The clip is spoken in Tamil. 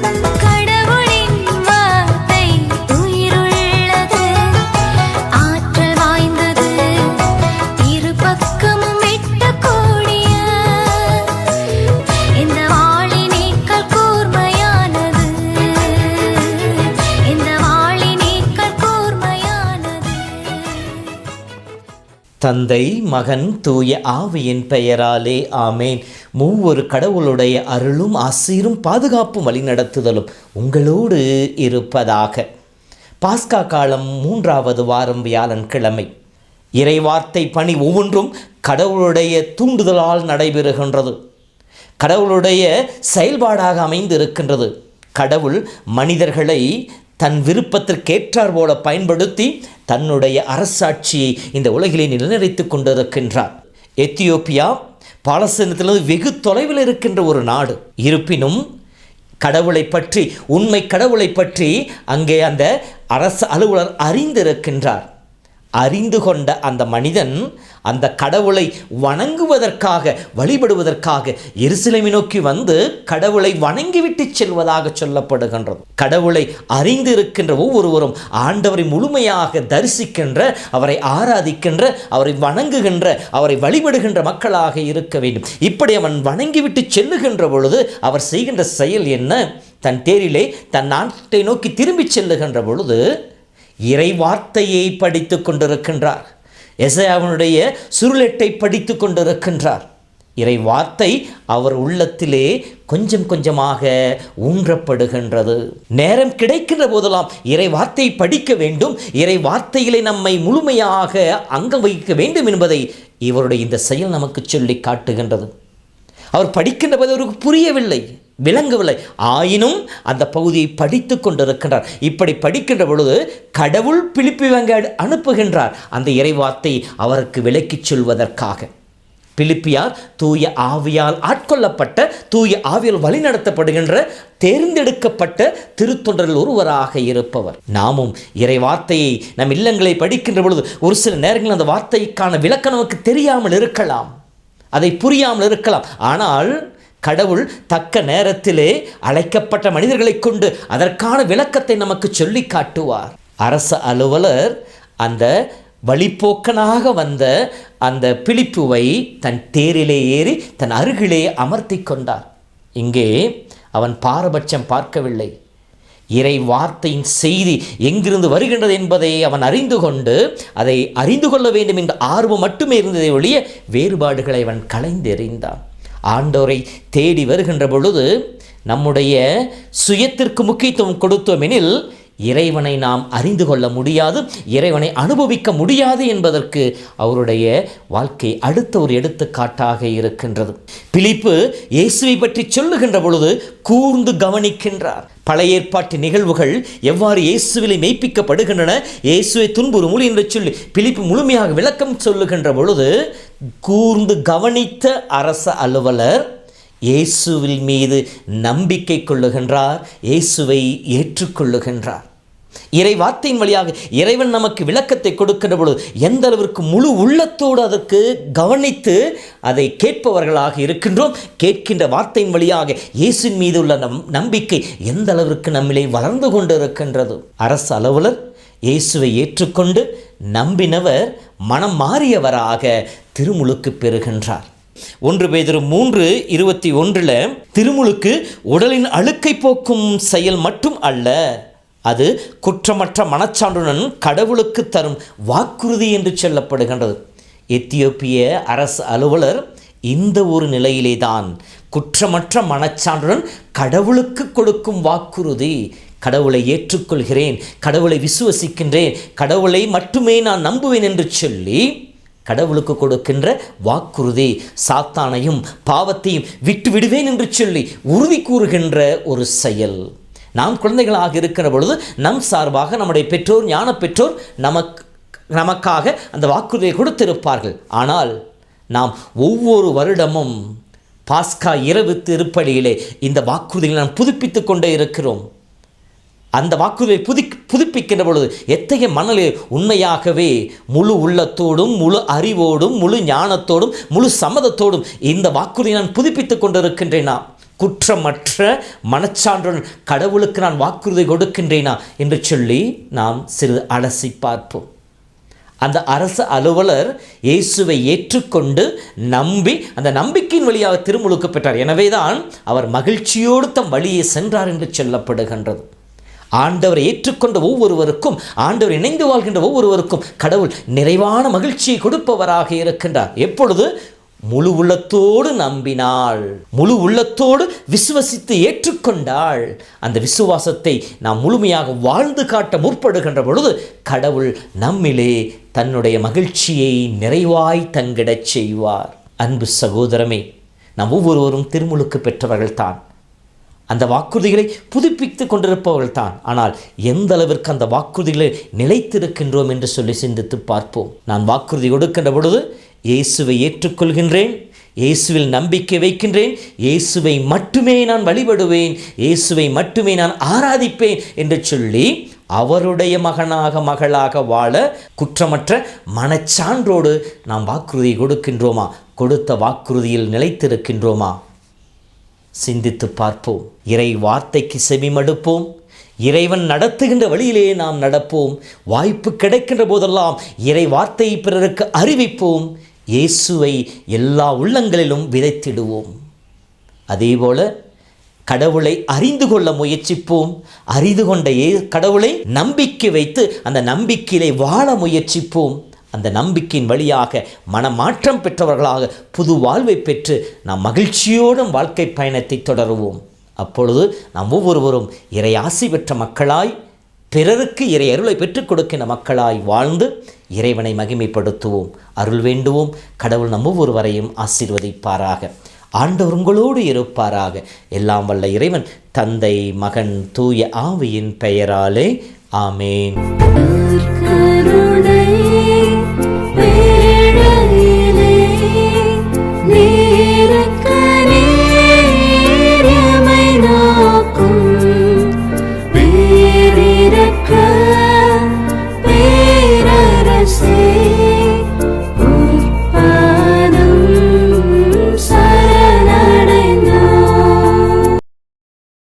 Bye. தந்தை மகன் தூய ஆவியின் பெயராலே ஆமேன். மூவொரு கடவுளுடைய அருளும் ஆசீரும் பாதுகாப்பும் வழிநடத்துதலும் உங்களோடு இருப்பதாக. பாஸ்கா காலம் மூன்றாவது வாரம் வியாழன் கிழமை. இறைவார்த்தை பணி ஒவ்வொன்றும் கடவுளுடைய தூண்டுதலால் நடைபெறுகின்றது. கடவுளுடைய செயல்பாடாக அமைந்து இருக்கின்றது கடவுள் மனிதர்களை தன் விருப்பத்திற்கேற்றார் போல பயன்படுத்தி தன்னுடைய அரசாட்சியை இந்த உலகிலே நிலைநிறுத்திக் கொண்டிருக்கின்றார். எத்தியோப்பியா பாலஸ்தீனத்திலிருந்து வெகு தொலைவில் இருக்கின்ற ஒரு நாடு. இருப்பினும் கடவுளை பற்றி உண்மை கடவுளை பற்றி அங்கே அந்த அரசு அலுவலர் அறிந்திருக்கின்றார். அறிந்து கொண்ட அந்த மனிதன் அந்த கடவுளை வணங்குவதற்காக வழிபடுவதற்காக எருசலேமை நோக்கி வந்து கடவுளை வணங்கிவிட்டு செல்வதாக சொல்லப்படுகின்றது. கடவுளை அறிந்து இருக்கின்ற ஒவ்வொருவரும் ஆண்டவரை முழுமையாக தரிசிக்கின்ற அவரை ஆராதிக்கின்ற அவரை வணங்குகின்ற அவரை வழிபடுகின்ற மக்களாக இருக்க வேண்டும். இப்படி அவன் வணங்கிவிட்டு செல்லுகின்ற பொழுது அவர் செய்கின்ற செயல் என்ன? தன் தேரிலே தன் நாட்டை நோக்கி திரும்பிச் செல்லுகின்ற பொழுது இறை வார்த்தையை படித்து கொண்டிருக்கின்றார். எசையாவினுடைய சுருளெட்டை படித்து கொண்டிருக்கின்றார். இறை வார்த்தை அவர் உள்ளத்திலே கொஞ்சம் கொஞ்சமாக ஊன்றப்படுகின்றது. நேரம் கிடைக்கின்ற போதெல்லாம் இறை வார்த்தை படிக்க வேண்டும். இறை வார்த்தையிலே நம்மை முழுமையாக அங்கம் வைக்க வேண்டும் என்பதை இவருடைய இந்த செயல் நமக்கு சொல்லி காட்டுகின்றது. அவர் படிக்கின்ற போது அவருக்கு புரியவில்லை. விளங்கவில்லை. ஆயினும் அந்த பகுதியை படித்து கொண்டிருக்கின்றார். இப்படி படிக்கின்ற பொழுது கடவுள் பிலிப்பி வங்க அனுப்புகின்றார் அந்த இறைவார்த்தை அவருக்கு விலக்கிச் சொல்வதற்காக. பிலிப்பியார் தூய ஆவியால் ஆட்கொள்ளப்பட்ட தூய ஆவியால் வழிநடத்தப்படுகின்ற தேர்ந்தெடுக்கப்பட்ட திருத்தொண்டரில் ஒருவராக இருப்பவர். நாமும் இறை வார்த்தையை நம் இல்லங்களை படிக்கின்ற பொழுது ஒரு சில நேரங்களில் அந்த வார்த்தைக்கான விளக்கம் நமக்கு தெரியாமல் இருக்கலாம். அதை புரியாமல் இருக்கலாம். ஆனால் கடவுள் தக்க நேரத்திலே அழைக்கப்பட்ட மனிதர்களைக் கொண்டு அதற்கான விளக்கத்தை நமக்கு சொல்லி காட்டுவார். அரச அலுவலர் அந்த வழிப்போக்கனாக வந்த அந்த பிழிப்புவை தன் தேரிலே ஏறி தன் அருகிலே அமர்த்தி கொண்டார். இங்கே அவன் பாரபட்சம் பார்க்கவில்லை. இறை வார்த்தையின் செய்தி எங்கிருந்து வருகின்றது என்பதை அவன் அறிந்து கொண்டு அதை அறிந்து கொள்ள வேண்டும் என்ற ஆர்வம் மட்டுமே இருந்ததை ஒழிய வேறுபாடுகளை அவன் களைந்தெறிந்தான். ஆண்டோரை தேடி வருகின்ற பொழுது நம்முடைய சுயத்திற்கு முக்கியத்துவம் கொடுத்தோம் எனில் இறைவனை நாம் அறிந்து கொள்ள முடியாது இறைவனை அனுபவிக்க முடியாது என்பதற்கு அவருடைய வாழ்க்கை அடுத்த ஒரு எடுத்துக்காட்டாக இருக்கின்றது. பிலிப்பு இயேசுவை பற்றி சொல்லுகின்ற பொழுது கூர்ந்து கவனிக்கின்றார். பழைய ஏற்பாட்டு நிகழ்வுகள் எவ்வாறு இயேசுவிலை மெய்ப்பிக்கப்படுகின்றன இயேசுவை துன்புறு என்று சொல்லி பிலிப்பு முழுமையாக விளக்கம் சொல்லுகின்ற பொழுது கூர்ந்து கவனித்த அரச அலுவலர் இயேசுவில் மீது நம்பிக்கை கொள்ளுகின்றார் இயேசுவை ஏற்றுக்கொள்ளுகின்றார். இறை வார்த்தையின் வழியாக இறைவன் நமக்கு விளக்கத்தை கொடுக்கின்ற பொழுது எந்த அளவிற்கு முழு உள்ளத்தோடு அதற்கு கவனித்து அதை கேட்பவர்களாக இருக்கின்றோம் கேட்கின்ற வார்த்தையின் வழியாக இயேசுவின் மீது உள்ள நம் நம்பிக்கை எந்த அளவிற்கு நம்மிலே வளர்ந்து கொண்டு இருக்கின்றது அரசு அலுவலர் இயேசுவை ஏற்றுக்கொண்டு நம்பினவர் மனம் மாறியவராக திருமுழுக்கு பெறுகின்றார். ஒன்று பேதர் மூன்று இருபத்தி ஒன்றில் திருமுழுக்கு உடலின் அழுக்கை போக்கும் செயல் மட்டும் அல்ல அது குற்றமற்ற மனச்சான்றுடன் கடவுளுக்கு தரும் வாக்குறுதி என்று சொல்லப்படுகின்றது. எத்தியோப்பிய அரசு அலுவலர் இந்த ஒரு நிலையிலே தான் குற்றமற்ற மனச்சான்றுடன் கடவுளுக்கு கொடுக்கும் வாக்குறுதி. கடவுளை ஏற்றுக்கொள்கிறேன் கடவுளை விசுவசிக்கின்றேன் கடவுளை மட்டுமே நான் நம்புவேன் என்று சொல்லி கடவுளுக்கு கொடுக்கின்ற வாக்குறுதி. சாத்தானையும் பாவத்தையும் விட்டு விடுவேன் என்று சொல்லி உறுதி கூறுகின்ற ஒரு செயல். நாம் குழந்தைகளாக இருக்கிற பொழுது நம் சார்பாக நம்முடைய பெற்றோர் ஞான பெற்றோர் நமக்கு நமக்காக அந்த வாக்குறுதியை கொடுத்திருப்பார்கள். ஆனால் நாம் ஒவ்வொரு வருடமும் பாஸ்கா இரவு திருப்பலியிலே இந்த வாக்குறுதிகளை நாம் புதுப்பித்து கொண்டே இருக்கிறோம். அந்த வாக்குறுதியை புதி புதுப்பிக்கின்ற பொழுது எத்தகைய மனநிலை உண்மையாகவே முழு உள்ளத்தோடும் முழு அறிவோடும் முழு ஞானத்தோடும் முழு சம்மதத்தோடும் இந்த வாக்குறுதியை நான் புதுப்பித்துக் கொண்டிருக்கின்றேனா? குற்றமற்ற மனச்சான்றுடன் கடவுளுக்கு நான் வாக்குறுதி கொடுக்கின்றேனா என்று சொல்லி நாம் சிறிது அலசி பார்ப்போம். அந்த அரசு அலுவலர் இயேசுவை ஏற்றுக்கொண்டு நம்பி அந்த நம்பிக்கையின் வழியாக திருமுழுக்கு பெற்றார். எனவே தான் அவர் மகிழ்ச்சியோடு தம் வழியே சென்றார் என்று சொல்லப்படுகின்றது. ஆண்டவரை ஏற்றுக்கொண்ட ஒவ்வொருவருக்கும் ஆண்டவர் இணைந்து வாழ்கின்ற ஒவ்வொருவருக்கும் கடவுள் நிறைவான மகிழ்ச்சியை கொடுப்பவராக இருக்கின்றார். எப்பொழுது? முழு உள்ளத்தோடு நம்பினாள். முழு உள்ளத்தோடு விசுவசித்து ஏற்றுக்கொண்டாள். அந்த விசுவாசத்தை நாம் முழுமையாக வாழ்ந்து காட்ட முற்படுகின்ற பொழுது கடவுள் நம்மிலே தன்னுடைய மகிழ்ச்சியை நிறைவாய் தங்கிடச் செய்வார். அன்பு சகோதரமே நாம் ஒவ்வொருவரும் திருமுழுக்கு பெற்றவர்கள்தான். அந்த வாக்குறுதிகளை புதுப்பித்து கொண்டிருப்பவர்கள் தான் ஆனால் எந்த அளவிற்கு அந்த வாக்குறுதிகளை நிலைத்திருக்கின்றோம் என்று சொல்லி சிந்தித்து பார்ப்போம். நான் வாக்குறுதி கொடுக்கின்ற பொழுது இயேசுவை ஏற்றுக்கொள்கின்றேன் இயேசுவில் நம்பிக்கை வைக்கின்றேன் இயேசுவை மட்டுமே நான் வழிபடுவேன் இயேசுவை மட்டுமே நான் ஆராதிப்பேன் என்று சொல்லி அவருடைய மகனாக மகளாக வாழ குற்றமற்ற மனச்சான்றோடு நாம் வாக்குறுதி கொடுக்கின்றோமா? கொடுத்த வாக்குறுதியில் நிலைத்திருக்கின்றோமா? சிந்தித்து பார்ப்போம். இறை வார்த்தைக்கு செவிமடுப்போம். இறைவன் நடத்துகின்ற வழியிலே நாம் நடப்போம். வாய்ப்பு கிடைக்கின்ற போதெல்லாம் இறை வார்த்தையை பிறருக்கு அறிவிப்போம். இயேசுவை எல்லா உள்ளங்களிலும் விதைத்திடுவோம். அதேபோல கடவுளை அறிந்து கொள்ள முயற்சிப்போம். அறிந்து கொண்ட ஏ கடவுளை நம்பிக்கை வைத்து அந்த நம்பிக்கையிலே வாழ முயற்சிப்போம். அந்த நம்பிக்கையின் வழியாக மனமாற்றம் பெற்றவர்களாக புது வாழ்வை பெற்று நாம் மகிழ்ச்சியோடும் வாழ்க்கை பயணத்தை தொடருவோம். அப்பொழுது நாம் ஒவ்வொருவரும் இறை ஆசி பெற்ற மக்களாய் பிறருக்கு இறை அருளை பெற்றுக் கொடுக்கின்ற மக்களாய் வாழ்ந்து இறைவனை மகிமைப்படுத்துவோம். அருள் வேண்டுவோம். கடவுள் நம் ஒவ்வொருவரையும் ஆசீர்வதிப்பாராக. ஆண்டவர் உங்களோடு இருப்பாராக. எல்லாம் வல்ல இறைவன் தந்தை மகன் தூய ஆவியின் பெயராலே. ஆமேன்.